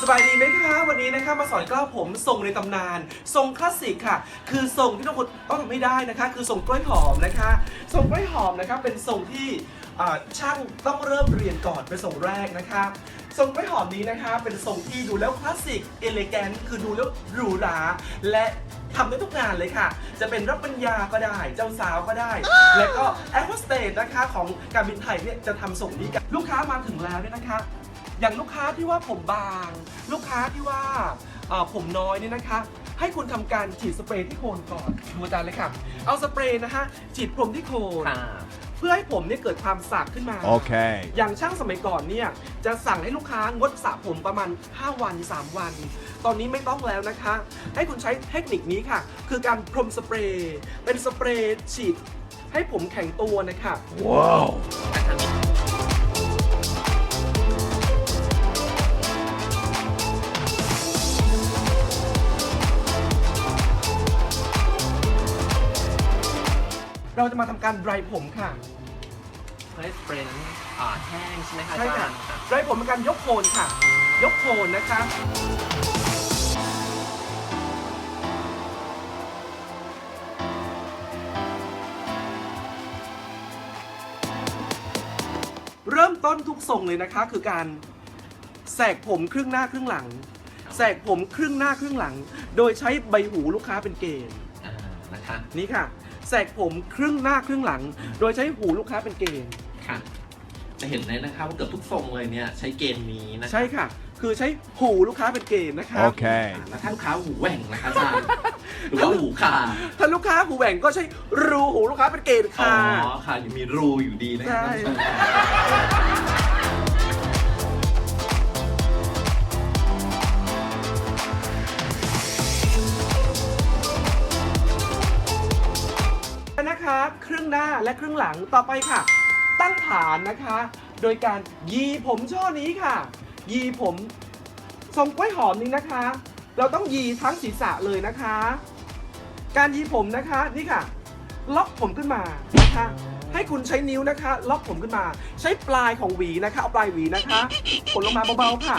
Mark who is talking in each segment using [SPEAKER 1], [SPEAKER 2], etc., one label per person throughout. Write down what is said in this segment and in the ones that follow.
[SPEAKER 1] สบายดีไหมคะวันนี้นะคะมาสอนกล้าวผมทรงในตำนาน ทรงคลาสสิกค่ะ คือทรงที่ทุกคนต้องไม่ได้นะคะ คือทรงกล้วยหอมนะคะทรงกล้วยหอมนะคะเป็นทรงที่ช่างต้องเริ่มเรียนก่อนเป็นทรงแรกนะคะทรงกล้วยหอมนี้นะคะเป็นทรงที่ดูแล้วคลาสสิกเอเลแกนคือดูแล้วหรูหราและทำได้ทุกงานเลยค่ะ จะเป็นรับปริญญาก็ได้ เจ้าสาวก็ได้ และก็แอร์โฮสเตสนะคะของการบินไทยเนี่ยจะทำส่งนี้กันลูกค้ามาถึงแล้วเนี่ยนะคะ อย่างลูกค้าที่ว่าผมบาง ลูกค้าที่ว่าเอ่อผมน้อยเนี่ยนะคะ ให้คุณทำการฉีดสเปรย์ที่โคนก่อนดูอาจารย์เลยค่ะ เอาสเปรย์นะคะฉีดพรมที่โคน
[SPEAKER 2] ค่ะ
[SPEAKER 1] เพื่อให้ผมเนี่ยเกิดความสากขึ้นมา
[SPEAKER 3] Okay.
[SPEAKER 1] อย่างช่างสมัยก่อนเนี่ยจะสั่งให้ลูกค้างดสระผมประมาณ 5 วัน 3 วัน ตอนนี้ไม่ต้องแล้วนะคะ ให้คุณใช้เทคนิคนี้ค่ะ คือการพรมสเปรย์ เป็นสเปรย์ฉีดให้ผมแข็งตัวนะคะ
[SPEAKER 3] Whoa.
[SPEAKER 1] เราจะมาทำการ dry ผมค่ะ
[SPEAKER 2] เพื่อให้สเปรย์นั้นอ่าแห้งใช่ไหมคะ
[SPEAKER 1] ใช่
[SPEAKER 2] อา
[SPEAKER 1] ค่ะ
[SPEAKER 2] จารย์ค่ะ
[SPEAKER 1] dry ผมเป็นการยกโคนค่ะ ยกโคนนะคะ เริ่มต้นทุกทรงเลยนะคะ คือการแสกผมครึ่งหน้าครึ่งหลัง แสกผมครึ่งหน้าครึ่งหลัง โดยใช้ใบหูลูกค้าเป็นเกณฑ์
[SPEAKER 2] อ่านะคะ
[SPEAKER 1] นี่ค่ะ แสกผมครึ่งหน้าครึ่งหลัง โดยใช้หูลูกค้าเป็นเกณฑ์
[SPEAKER 2] ค่ะ จะเห็นเลยนะคะว่าเกือบทุกทรงเลยเนี่ยใช้เกณฑ์นี้นะคะ
[SPEAKER 1] ใช่ค่ะ คือใช้หูลูกค้าเป็นเกณฑ์นะคะ
[SPEAKER 3] Okay.
[SPEAKER 2] อ่าแล้วถ้าลูกค้าหูแหว่งนะคะอาจารย์หรือว่าหูขาด
[SPEAKER 1] ถ้าลูกค้าหูแหว่งก็ใช้รูหูลูกค้าเป็นเกณฑ์
[SPEAKER 2] อ๋อ
[SPEAKER 1] ค่ะ
[SPEAKER 2] ค่ะยังมีรูอยู่ดีนะคะ
[SPEAKER 1] ใช่
[SPEAKER 2] ท่านผู้ชม
[SPEAKER 1] นะครึ่งหน้าและครึ่งหลังต่อไปค่ะ ตั้งฐานนะคะ โดยการยีผมช่อนี้ค่ะ ยีผมทรงกล้วยหอมนี้นะคะ เราต้องยีทั้งศีรษะเลยนะคะ การยีผมนะคะนี่ค่ะ ล็อกผมขึ้นมานะคะให้คุณใช้นิ้วนะคะ ล็อกผมขึ้นมา ใช้ปลายของหวีนะคะเอาปลายหวีนะคะกดลงมาเบาๆค่ะ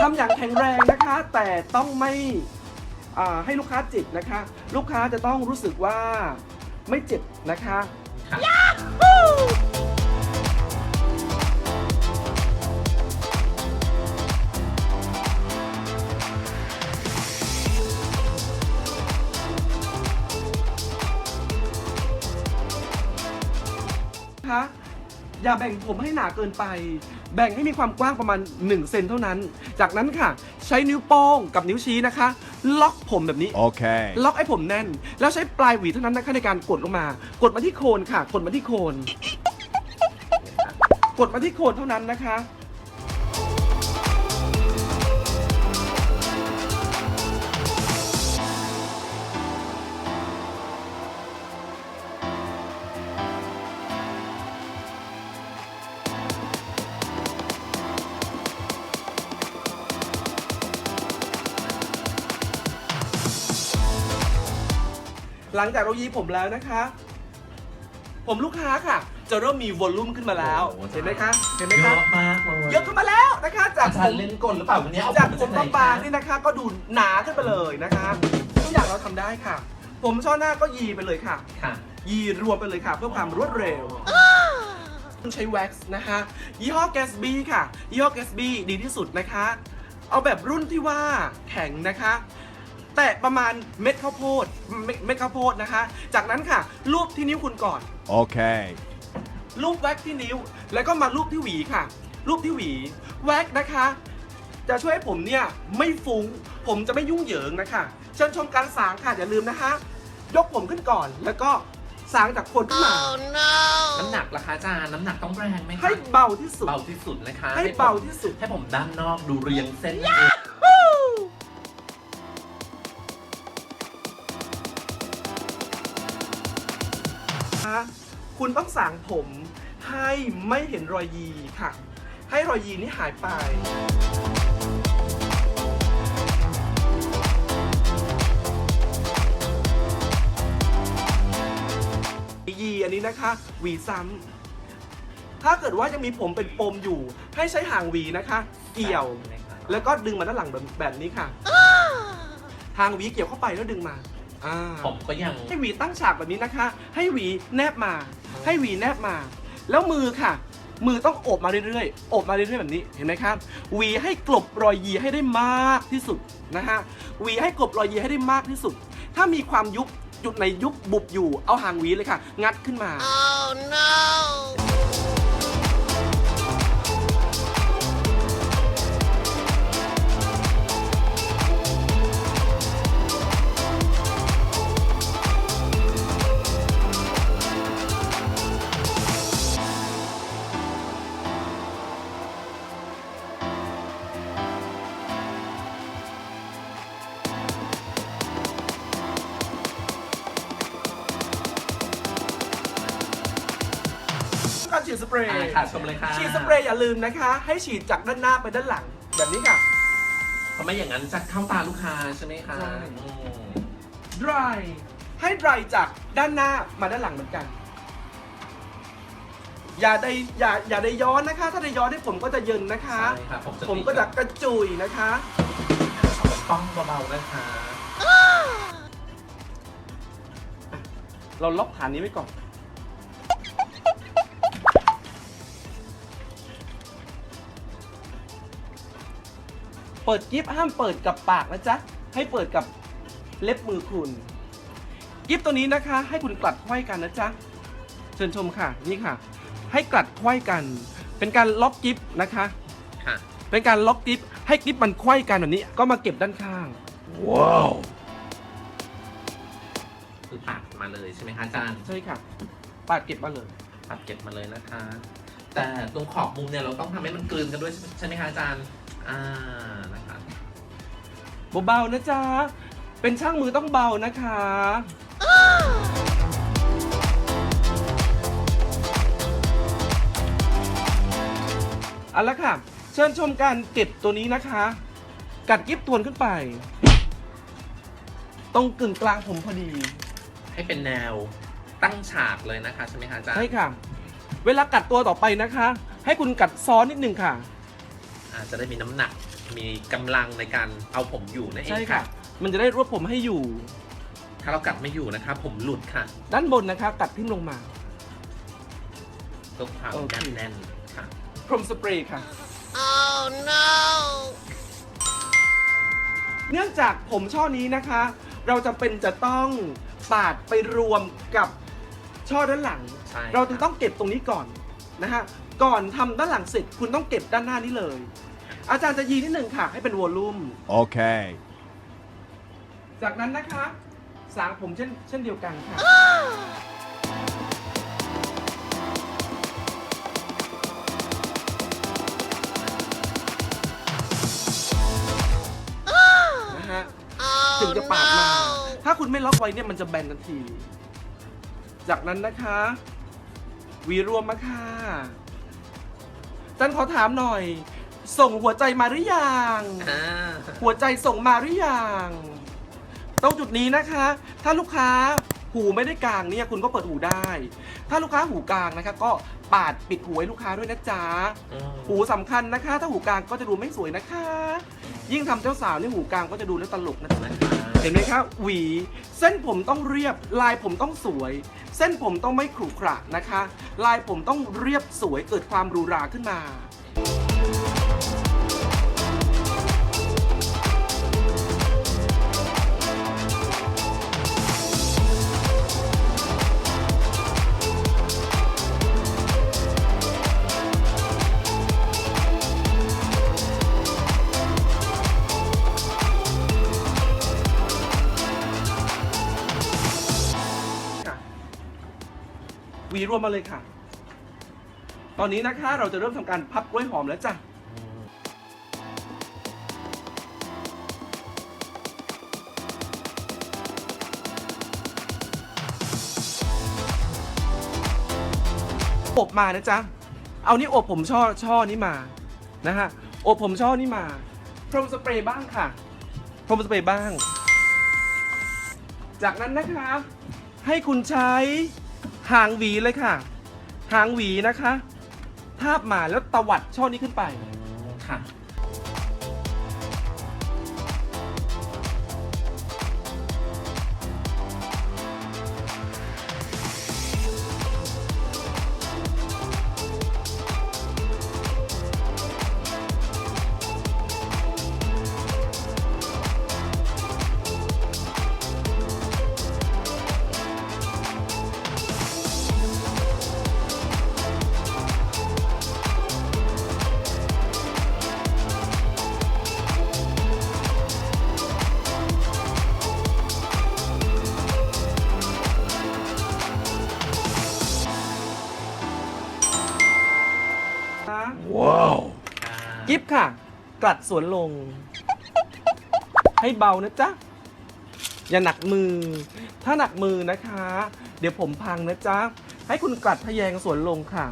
[SPEAKER 1] ทำอย่างแข็งแรงนะคะ แต่ต้องไม่ให้ลูกค้าจ็บนะคะ ลูกค้าจะต้องรู้สึกว่า ไม่เจ็บนะคะ
[SPEAKER 2] ค่ะ
[SPEAKER 1] นะคะอย่าแบ่งผมให้หนาเกินไป แบ่งให้มีความกว้างประมาณ 1 เซนเท่านั้น จากนั้นค่ะ ใช้นิ้วโป้งกับนิ้วชี้นะคะ ล็อกผมแบบนี้
[SPEAKER 3] Okay.
[SPEAKER 1] ล็อกให้ผมแน่น แล้วใช้ปลายหวีเท่านั้นนะคะในการกดลงมา กดมาที่โคนค่ะ กดมาที่โคน กดมาที่โคนเท่านั้นนะคะ หลังจากเรายีผมแล้วนะคะ ผมลูกค้าค่ะ จะเริ่มมีวอลลุ่มขึ้นมาแล้ว
[SPEAKER 2] โอ้โห
[SPEAKER 1] เห็นไหมคะ เห็นไหม
[SPEAKER 2] เย
[SPEAKER 1] คะ
[SPEAKER 2] อะมากเลย
[SPEAKER 1] เยอะขึ้นมาแล้วนะคะ จาก
[SPEAKER 2] อา
[SPEAKER 1] ผ
[SPEAKER 2] จาร
[SPEAKER 1] ม
[SPEAKER 2] ย์เล่นกลหรือเปล่าวันนี้เอา
[SPEAKER 1] จาก
[SPEAKER 2] ผ
[SPEAKER 1] ผม
[SPEAKER 2] ไหน
[SPEAKER 1] บางๆนี่นะคะ ก็ดูหนาขึ้นไปเลยนะคะทุกอย่างเราทำได้ค่ะ ผมช่อหน้าก็ยีไปเลยค่ะ
[SPEAKER 2] ค่ะ
[SPEAKER 1] ยีรวมไปเลยค่ะ เพื่อความรวดเร็วต้องใช้แว็กซ์นะคะ ยี่ห้อ Gatsby ค่ะ ยี่ห้อ Gatsby ดีที่สุดนะคะ เอาแบบรุ่นที่ว่าแข็งนะคะ แตะประมาณเม็ดข้าวโพดเม็ดเม็ดข้าวโพดนะคะ จากนั้นค่ะรูปที่นิ้วคุณก่อน
[SPEAKER 3] Okay.
[SPEAKER 1] รูปแว็กที่นิ้ว แล้วก็มารูปที่หวีค่ะรูปที่หวี แว็กนะคะ จะช่วยให้ผมเนี่ยไม่ฟุง้ง ผมจะไม่ยุ่งเหยิงนะคะ เชิญชมการสางค่ะอย่าลืมนะคะ ยกผมขึ้นก่อน แล้วก็สางจากโคนขึ้นมา
[SPEAKER 2] น้ำหนักราคาอาจารย์น้ำหนักต้องแรงไหมคะ
[SPEAKER 1] ให้เบาที่สุด
[SPEAKER 2] เบาที่สุดนะคะ
[SPEAKER 1] ให้
[SPEAKER 2] ผม
[SPEAKER 1] เบาที่สุด
[SPEAKER 2] ให้ผมด้านนอกดูเรียงเส้นนั่นเอง
[SPEAKER 1] คุณต้องสางผมให้ไม่เห็นรอยยีค่ะ ให้รอยยีนี่หายไปยีอันนี้นะคะ หวีซ้ำถ้าเกิดว่ายังมีผมเป็นปมอยู่ ให้ใช้หางหวีนะคะฟเกี่ยว
[SPEAKER 2] ใช่ไหมคะ
[SPEAKER 1] แล้วก็ดึงมาด้านหลังแบบแบบนี้ค่ะ ทางหวีเกี่ยวเข้าไปแล้วดึงมาอ่า
[SPEAKER 2] ผมก็ยัง
[SPEAKER 1] ให้หวีตั้งฉากแบบนี้นะคะ ให้หวีแนบมา ให้หวีแนบมา แล้วมือค่ะ มือต้องโอบมาเรื่อยๆโอบมาเรื่อยๆแบบนี้เห็นไหมครับหวีให้กลบรอยยีให้ได้มากที่สุดนะฮะหวีให้กลบรอยยีให้ได้มากที่สุด ถ้ามีความยุบจุดไหนยุบบุบอยู่เอาหางหวีเลยค่ะ งัดขึ้นมากา ฉีดสเปรย์
[SPEAKER 2] อ่าค่ะชมเลยค่ะ
[SPEAKER 1] ฉีดสเปรย์อย่าลืมนะคะ ให้ฉีดจากด้านหน้าไปด้านหลัง แบบนี้ค่ะ
[SPEAKER 2] เพราะไม่อย่างนั้นจะเข้าตาลูกค้าใช่ไหมคะ
[SPEAKER 1] ใช่
[SPEAKER 2] อืม
[SPEAKER 1] dry ให้ dry จากด้านหน้ามาด้านหลังเหมือนกัน อย่าได้อย่าอย่าได้ย้อนนะคะ ถ้าได้ย้อนให้ผมก็จะเยินนะคะ
[SPEAKER 2] ใช่ค่ะผมจะ
[SPEAKER 1] ผมก็จะกระจุยนะคะ
[SPEAKER 2] ต้องเบาๆนะคะ
[SPEAKER 1] เราล็อกฐานนี้ไว้ก่อน เปิดกิฟห้ามเปิดกับปากนะจ๊ะ ให้เปิดกับเล็บมือคุณกิฟตัวนี้นะคะ ให้คุณกลัดไขว้กันนะจ๊ะ เชิญชมค่ะนี่ค่ะ ให้กลัดไขว้กัน เป็นการล็อกกิฟนะคะ
[SPEAKER 2] ค่ะ
[SPEAKER 1] เป็นการล็อกกิฟให้กิฟมันไขว้กันแบบนี้ ก็มาเก็บด้านข้าง ว้าว
[SPEAKER 2] คือปัดมาเลยใช่ไหมคะอาจารย์
[SPEAKER 1] ใช่ค่ะ ปาดเก็บมาเลย
[SPEAKER 2] ปัดเก็บมาเลยนะคะ แต่ตรงขอบมุมเนี่ยเราต้องทำให้มันกลืนกันด้วยใช่ไหมคะอาจารย์ อ่านะคะ
[SPEAKER 1] เบาๆนะจ๊ะ เป็นช่างมือต้องเบานะคะ เอาละค่ะ เชิญชมการเก็บตัวนี้นะคะ กัดกิฟตวนขึ้นไป ตรงกึ่งกลางผมพอดี
[SPEAKER 2] ให้เป็นแนวตั้งฉากเลยนะคะ ใช่ไหมคะอาจารย์
[SPEAKER 1] ใช่ค่ะ เวลากัดตัวต่อไปนะคะ ให้คุณกัดซ้อนนิดนึงค่ะ
[SPEAKER 2] อาจจะได้มีน้ำหนัก มีกำลังในการเอาผมอยู่นั่นเอง
[SPEAKER 1] ใช่
[SPEAKER 2] ค่ะ
[SPEAKER 1] ค่ะ มันจะได้รวบผมให้อยู่
[SPEAKER 2] ถ้าเรากัดไม่อยู่นะคะผมหลุดค่ะ
[SPEAKER 1] ด้านบนนะคะกัดทิ้มลงมา
[SPEAKER 2] เพื่อความ
[SPEAKER 1] โอเค
[SPEAKER 2] แน่นๆค่ะ
[SPEAKER 1] พรมสเปรย์ค่ะ
[SPEAKER 3] Oh no!
[SPEAKER 1] เนื่องจากผมช่อนี้นะคะ เราจะเป็นจะต้องปาดไปรวมกับช่อด้านหลัง
[SPEAKER 2] ใช่
[SPEAKER 1] เราจึงต้องเก็บตรงนี้ก่อนนะฮะก่อนทำด้านหลังเสร็จคุณต้องเก็บด้านหน้านี้เลย อาจารย์จะยีนิดหนึ่งค่ะ ให้เป็นวอลลุ่ม
[SPEAKER 4] Okay.
[SPEAKER 1] จากนั้นนะคะสางผมเช่นเช่นเดียวกันค่ะ นะฮะ ถึง
[SPEAKER 3] Oh
[SPEAKER 1] จะปาดมา
[SPEAKER 3] no!
[SPEAKER 1] ถ้าคุณไม่ล็อกไว้เนี่ยมันจะแบนทันที จากนั้นนะคะ วีรวมมาค่ะจันขอถามหน่อย ส่งหัวใจมาหรือยัง
[SPEAKER 2] อ่า
[SPEAKER 1] หัวใจส่งมาหรือยังตรงจุดนี้นะคะ ถ้าลูกค้าหูไม่ได้กลางเนี่ยคุณก็เปิดหูได้ ถ้าลูกค้าหูกลางนะคะ ก็ปาดปิดหูให้ลูกค้าด้วยนะจ๊ะ
[SPEAKER 2] อืม
[SPEAKER 1] หูสำคัญนะคะ ถ้าหูกลางก็จะดูไม่สวยนะคะ ยิ่งทำเจ้าสาวนี่หูกลางก็จะดูแล้วตลกนะคะ
[SPEAKER 2] นะคะ
[SPEAKER 1] เห็นไหมครับหวีเส้นผมต้องเรียบลายผมต้องสวย เส้นผมต้องไม่ขรุขระนะคะ ลายผมต้องเรียบสวยเกิดความหรูหราขึ้นมา มมาเลยค่ะ ตอนนี้นะคะเราจะเริ่มทำการพับกล้วยหอมแล้วจ้ะ
[SPEAKER 2] อ
[SPEAKER 1] บมานะจ๊ะ เอานี่อบผมช่อช่อนี้มานะฮะ อบผมช่อนี้มา พรมสเปรย์บ้างค่ะ พรมสเปรย์บ้าง จากนั้นนะคะ ให้คุณใช้ หางหวีเลยค่ะ หางหวีนะคะ ทาบมาแล้วตวัดช่อนี้ขึ้นไป
[SPEAKER 2] ค่ะ
[SPEAKER 1] สวนลง ให้เบานะจ๊ะ อย่าหนักมือ ถ้าหนักมือนะคะ เดี๋ยวผมพังนะจ๊ะ ให้คุณกลัดทะแยงสวนลงค่ะ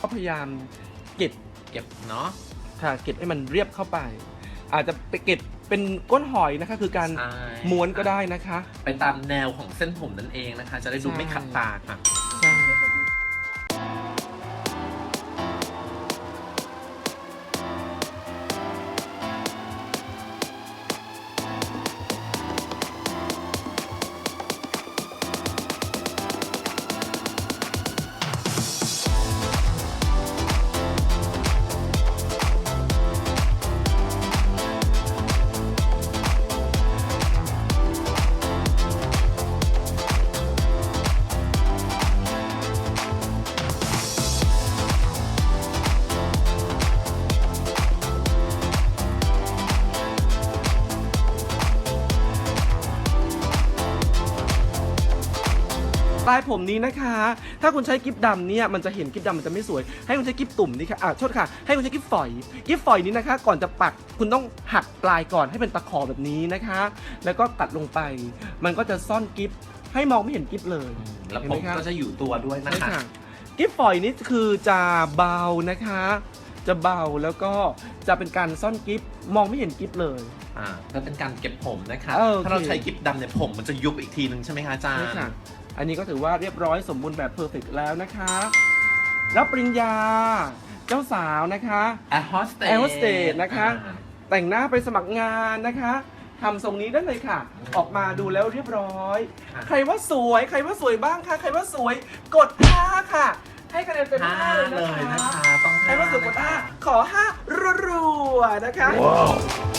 [SPEAKER 1] ก็พยายามเก็บ
[SPEAKER 2] เก็บเนาะ
[SPEAKER 1] ค่ะเก็บให้มันเรียบเข้าไป อาจจะไปเก็บ เป็นก้นหอยนะคะ คือการ
[SPEAKER 2] ใช่
[SPEAKER 1] ม้วนก็ได้นะคะ
[SPEAKER 2] ไปตามแนวของเส้นผมนั่นเองนะคะ จะได้ดู
[SPEAKER 1] ใช่
[SPEAKER 2] ไม่ขัดตาค่ะ
[SPEAKER 1] ใช่ปลายผมนี้นะคะ ถ้าคุณใช้กิ๊บดำเนี่ยมันจะเห็นกิ๊บดำมันจะไม่สวย ให้คุณใช้กิ๊บตุ่มนี่ค่ะอะโทษค่ะ ให้คุณใช้กิ๊บฝอย กิ๊บฝอยนี้นะคะ ก่อนจะปักคุณต้องหักปลายก่อนให้เป็นตะขอแบบนี้นะคะ แล้วก็ตัดลงไป มันก็จะซ่อนกิ๊บให้มองไม่เห็นกิ๊บเลย
[SPEAKER 2] แล้ว
[SPEAKER 1] เห็น
[SPEAKER 2] ผ
[SPEAKER 1] ไหม
[SPEAKER 2] ม
[SPEAKER 1] ครับ
[SPEAKER 2] ก็จะอยู่ตัวด้วยนะ
[SPEAKER 1] ใช่
[SPEAKER 2] คะ
[SPEAKER 1] ค่ะกิฟต์ฝอยนี่คือจะเบานะคะ จะเบาแล้วก็จะเป็นการซ่อนกิฟต์มองไม่เห็นกิฟต์เลย
[SPEAKER 2] อ่าก็เป็นการเก็บผมนะคะ
[SPEAKER 1] เออโอเค
[SPEAKER 2] ถ้าเราใช้กิ๊บดำเนี่ยผมมันจะยุบอีกทีนึงใช่ไหมคะอาจาร
[SPEAKER 1] ใช่
[SPEAKER 2] ย์
[SPEAKER 1] ค่ะ อันนี้ก็ถือว่าเรียบร้อยสมบูรณ์แบบเพอร์เฟกแล้วนะคะ รับปริญญา เจ้าสาวนะคะ
[SPEAKER 2] แอร์โฮสเตส
[SPEAKER 1] Air hostess นะคะ แต่งหน้าไปสมัครงานนะคะทำทรงนี้ได้เลยค่ะ ออกมาดูแล้วเรียบร้อย ใครว่าสวย ใครว่าสวยบ้างคะใครว่าสวยกด5ค่ะ ให้คะแนนเต็ม
[SPEAKER 2] ห้า
[SPEAKER 1] ห้าเลย
[SPEAKER 2] เลย
[SPEAKER 1] นะ
[SPEAKER 2] นะคะคะต้อง
[SPEAKER 1] ใครว่าสวยกดห้าขอห้ารัวๆนะคะ
[SPEAKER 2] ว้าว